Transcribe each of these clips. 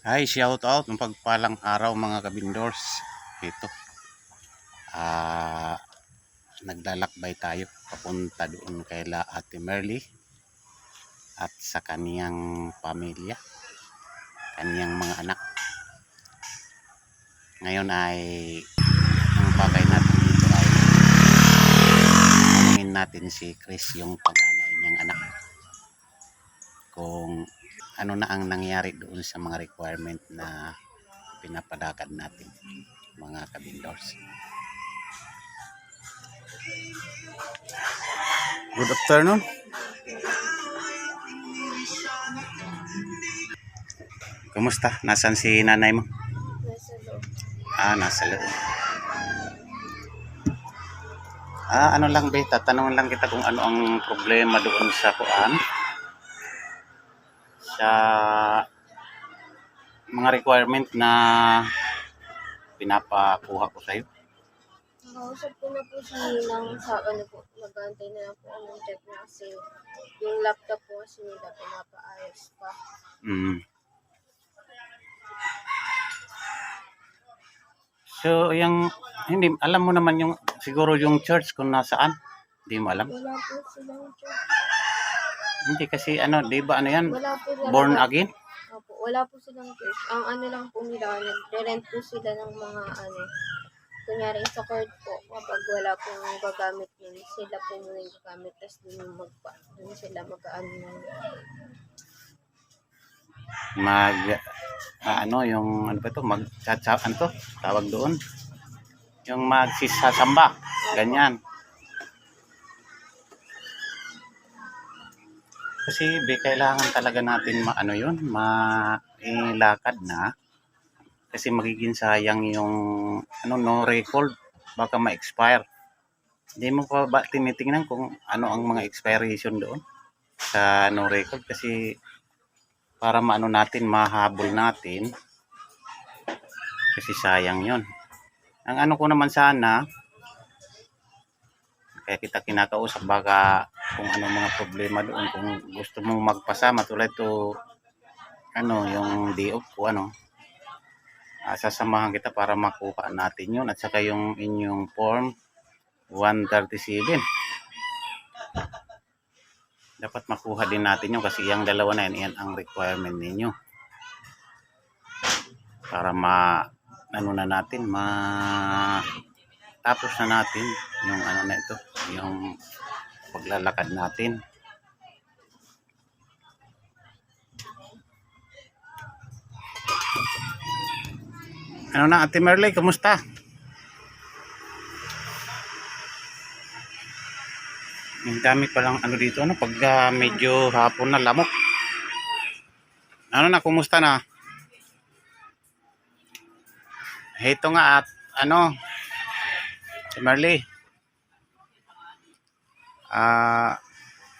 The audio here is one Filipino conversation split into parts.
Hi, shout out ng pagpalang araw mga kabindors. Ito. Ah, naglalakbay tayo papunta doon kay La Ate Merly at sa kaniyang pamilya, kaniyang mga anak. Ngayon ay ang bagay natin dito ay tanungin natin si Chris yung panganay niyang anak kung ano na ang nangyari doon sa mga requirement na pinapadakad natin mga kabindors. Good afternoon. Kumusta? Nasaan si nanay mo? Nasa loob. Ah, nasa loob. Ah, ano lang be, tatanungin lang kita kung ano ang problema doon sa kuan. Sa mga requirement na pinapakuha ko sa'yo. Nakausap ko na po si Ninang sa ano po, nag-aantay na lang po ang check na kasi yung laptop po kasi nila pinapaayos pa. Mm. So, yung, hindi, alam mo naman yung, siguro yung church kung nasaan. Hindi mo alam. Wala po silang check. Hindi kasi ano, di ba ano yan? Wala po silang Born again? Opo, wala po silang church. Ang ano lang po nila, nagre-rent po sila ng mga ano, kunyari sa court po, kapag wala pong gagamit yun, sila po muna yung gagamit, tapos dun magpa, dun sila mag-ano mag ah, ano yung ano ba to? Mag chat ano to? Tawag doon? Yung magsisasamba. Ganyan kasi be, kailangan talaga natin ma ano yun mailakad na. Kasi magiging sayang yung ano no record. Baka ma-expire. Hindi mo pa ba tinitingnan kung ano ang mga expiration doon sa no record? Kasi para maano natin mahabol natin kasi sayang yon ang ano ko naman sana kaya kita kinakausap baka kung ano mga problema doon kung gusto mo magpasama tulad to ano yung off ko ano ah, sasamahan kita para makuha natin yun. At saka yung inyong form 137 dapat makuha din natin yun kasi yung dalawa na yan, yan ang requirement ninyo. Para ma ano na natin ma tapos na natin yung ano na ito yung paglalakad natin ano na Ate Merle, kumusta? Ang dami palang ano dito, ano, pag ah, medyo hapon na lamok. Ano na, kumusta na? Ito nga at ano, si Marley. Ah,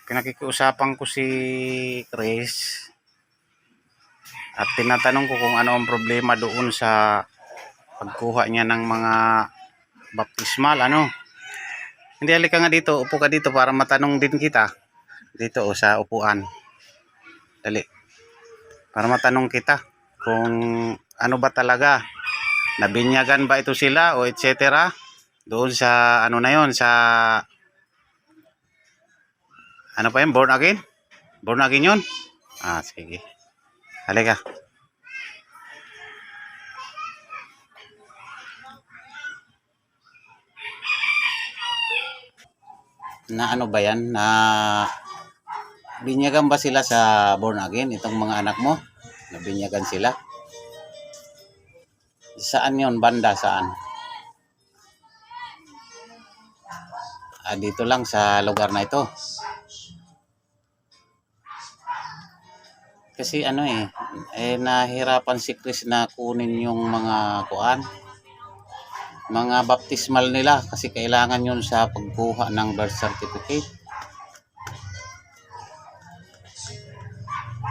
pinakikiusapan ko si Chris at tinatanong ko kung ano ang problema doon sa pagkuha niya ng mga baptismal, ano. Hindi, halika nga dito. Upo ka dito para matanong din kita. Dito o sa upuan. Dali. Para matanong kita kung ano ba talaga. Nabinyagan ba ito sila o etc. Doon sa ano na yon sa ano pa yun? Born again? Born again yun? Ah, sige. Halika. na ano ba yan na binyagan ba sila sa born again itong mga anak mo nabinyagan sila saan yon banda saan ah, dito lang sa lugar na ito kasi ano eh eh nahirapan si Chris na kunin yung mga kuan mga baptismal nila kasi kailangan yun sa pagkuha ng birth certificate.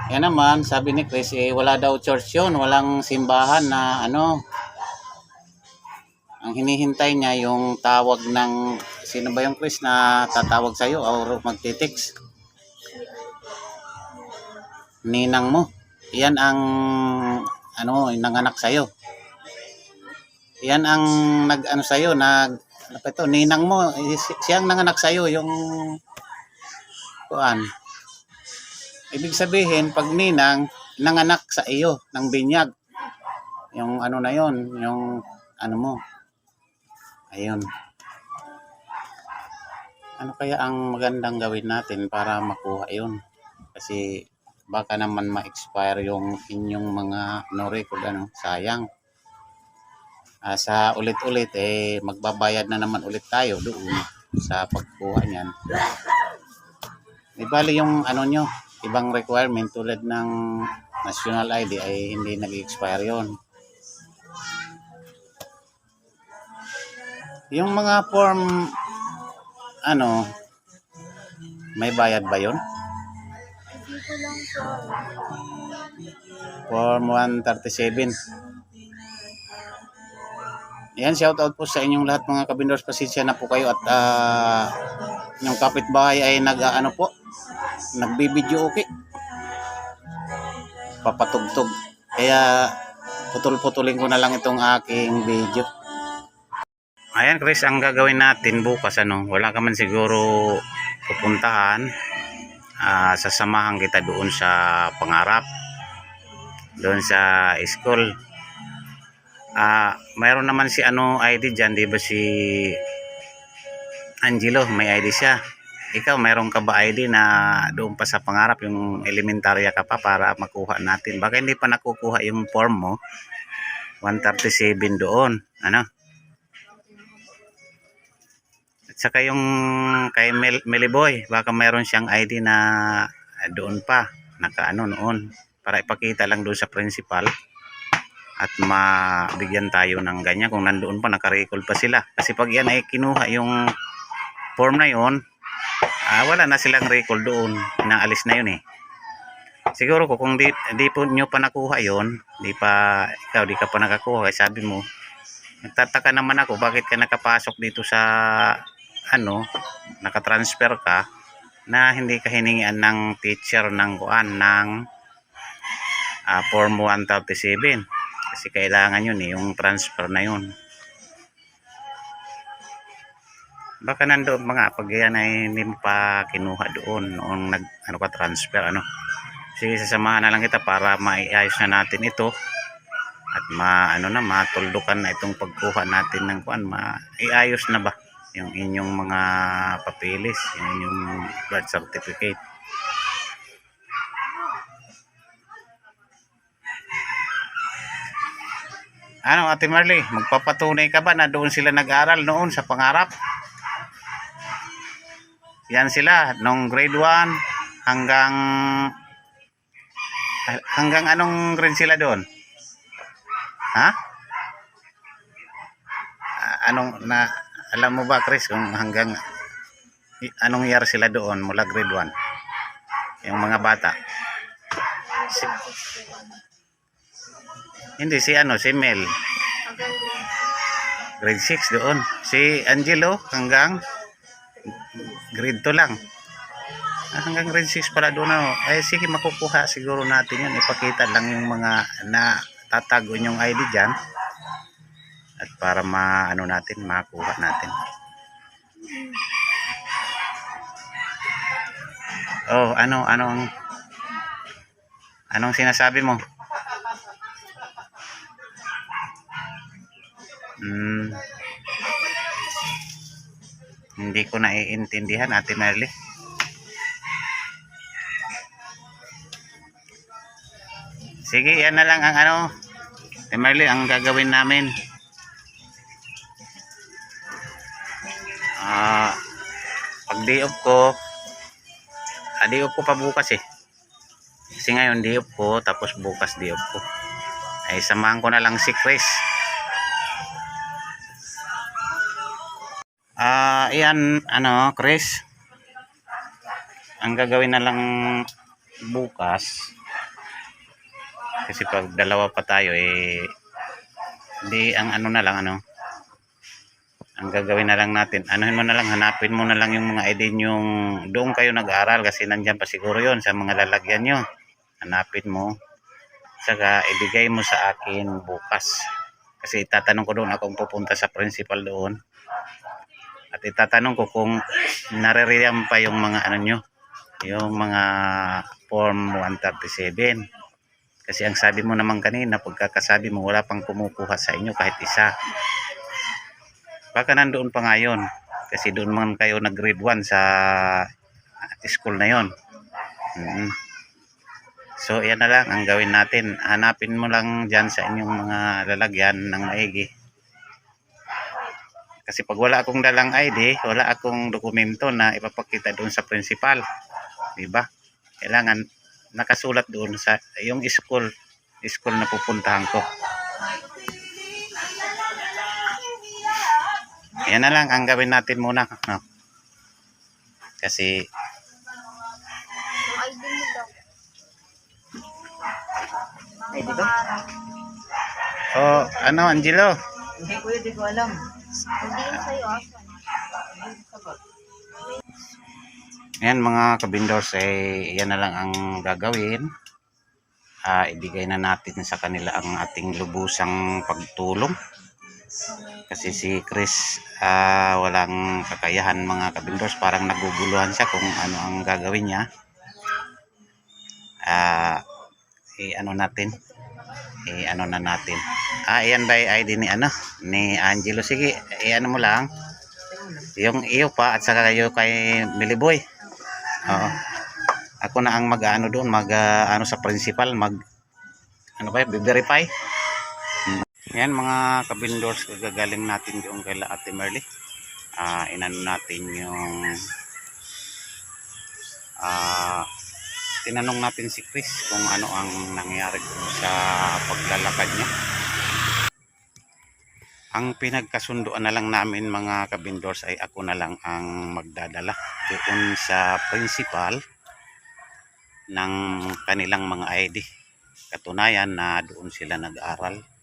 Yan naman, sabi ni Chris, eh, wala daw church yun, walang simbahan na ano. Ang hinihintay niya yung tawag ng, sino ba yung Chris na tatawag sa'yo o magtitext? Ninang mo. Yan ang ano, nanganak sa'yo. Yan ang nag ano sa'yo, nag ano pa ito, ninang mo, eh, si- siyang nanganak sa'yo, yung kuan. Ibig sabihin, pag ninang, nanganak sa iyo ng binyag. Yung ano na yon yung ano mo. Ayun. Ano kaya ang magandang gawin natin para makuha yun? Kasi baka naman ma-expire yung inyong mga no record ano, sayang. Ah, sa ulit-ulit eh magbabayad na naman ulit tayo doon sa pagkuha niyan. Di bali yung ano nyo, ibang requirement tulad ng national ID ay hindi nag-expire yon. Yung mga form ano may bayad ba yon? Form 137. Yan, shout out po sa inyong lahat mga kabindors. Pasensya na po kayo at ah, yung kapitbahay ay nag ah, ano po, nagbibideo okay. Papatugtog. Kaya putol-putulin ko na lang itong aking video. Ayan Chris, ang gagawin natin bukas ano, wala ka man siguro pupuntahan. Ah, sasamahan kita doon sa pangarap doon sa school. Ah, mayroon naman si ano ID diyan, 'di ba si Angelo, may ID siya. Ikaw, mayroon ka ba ID na doon pa sa pangarap yung elementarya ka pa para makuha natin? Baka hindi pa nakukuha yung form mo. 137 doon. Ano? Saka yung kay Mel Meliboy, baka mayroon siyang ID na doon pa. Nakaano noon para ipakita lang doon sa principal at mabigyan tayo ng ganyan. Kung nandoon pa nakarecord pa sila. Kasi pag yan ay kinuha yung form na yon ah, wala na silang record doon. Inaalis na yun eh. Siguro ko kung di, di po nyo pa nakuha yon di pa ikaw di ka pa nakakuha kaya sabi mo nagtataka naman ako bakit ka nakapasok dito sa ano nakatransfer ka na hindi ka hiningian ng teacher ng kuan ng ah, form 137 kasi kailangan yun eh yung transfer na yun. Baka nandoon mga pag yan ay hindi mo pa kinuha doon noong nag ano ka transfer ano. Sige sasamahan na lang kita para maiayos na natin ito. At ma ano na matuldukan na itong pagkuha natin ng kuan. Maiayos na ba yung inyong mga papeles yung inyong birth certificate Ano, Ate Marley, magpapatunay ka ba na doon sila nag-aral noon sa pangarap? Yan sila, nung grade 1 hanggang hanggang anong grade sila doon? Ha? Anong na alam mo ba Chris kung hanggang anong year sila doon mula grade 1? Yung mga bata. Si, hindi si ano, si Mel. Grade 6 doon. Si Angelo hanggang grade 2 lang. Ah, hanggang grade 6 pala doon. Ano. Eh sige, makukuha siguro natin yun. Ipakita lang yung mga na tatago yung ID dyan. At para ma ano natin, makuha natin. Oh, ano, anong anong sinasabi mo? Hmm. Hindi ko naiintindihan, Ate Merly. Sige, yan na lang ang ano, Ate Merly, ang gagawin namin. Day off ko, ah, day off ko pa bukas eh. Kasi ngayon day off ko, tapos bukas day off ko. Ay, samahan ko na lang si Chris. Ah, iyan ano, Chris. Ang gagawin na lang bukas kasi pag dalawa pa tayo eh di ang ano na lang ano ang gagawin na lang natin anuhin mo na lang hanapin mo na lang yung mga ID yung doon kayo nag-aaral kasi nandyan pa siguro yon sa mga lalagyan nyo hanapin mo Saka ibigay mo sa akin bukas. Kasi itatanong ko doon akong pupunta sa principal doon. At itatanong ko kung naririyan pa yung mga ano nyo, yung mga form 137. Kasi ang sabi mo naman kanina, pagkakasabi mo, wala pang kumukuha sa inyo kahit isa. Baka nandoon pa ngayon. Kasi doon man kayo nag grade 1 sa school na yon. Mm. So, yan na lang ang gawin natin. Hanapin mo lang dyan sa inyong mga lalagyan ng maigi. Kasi pag wala akong dalang ID, wala akong dokumento na ipapakita doon sa principal. Diba? Kailangan nakasulat doon sa yung school, school na pupuntahan ko. Yan na lang ang gawin natin muna. No? Kasi. Ay, di ba? Oh, ano Angelo? Hindi kuya, di ko alam. Hindi yun sa'yo, asan? Ayan mga kabindors, eh, yan na lang ang gagawin. Ah, ibigay na natin sa kanila ang ating lubusang pagtulong. Kasi si Chris ah, walang kakayahan mga kabindors, parang naguguluhan siya kung ano ang gagawin niya. Ah, eh, ano natin? Eh, ano na natin? Ah, yan ba ID ni ano? Ni Angelo. Sige, eh, ano mo lang. Yung iyo pa at saka kayo kay Miliboy. Oo. Ako na ang mag-ano doon, mag ah, ano sa principal, mag ano ba, verify. Yan mga kabindors, gagaling natin yung kay Ate Merly. Ah, inano natin yung ah tinanong natin si Chris kung ano ang nangyari sa paglalakad niya. Ang pinagkasunduan na lang namin mga kabindors ay ako na lang ang magdadala doon sa principal ng kanilang mga ID. Katunayan na doon sila nag-aral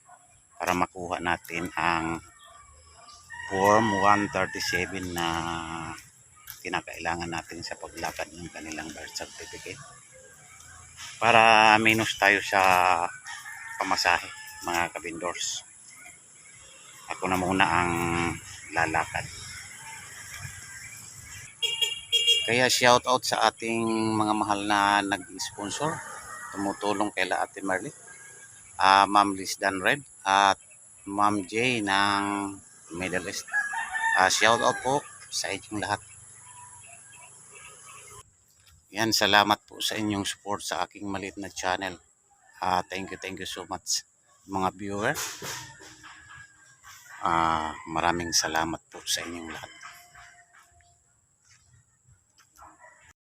para makuha natin ang Form 137 na kinakailangan natin sa paglakad ng kanilang birth certificate. Para minus tayo sa pamasahe mga kabindors ako na muna ang lalakad. Kaya shout out sa ating mga mahal na nag-sponsor, tumutulong kay La Ate Marley, ah Ma'am Liz Dan Red at Ma'am J ng Middle East. Ah shout out po sa inyong lahat. Yan, salamat po sa inyong support sa aking maliit na channel. Ah thank you, thank you so much mga viewer. Ah, maraming salamat po sa inyong lahat.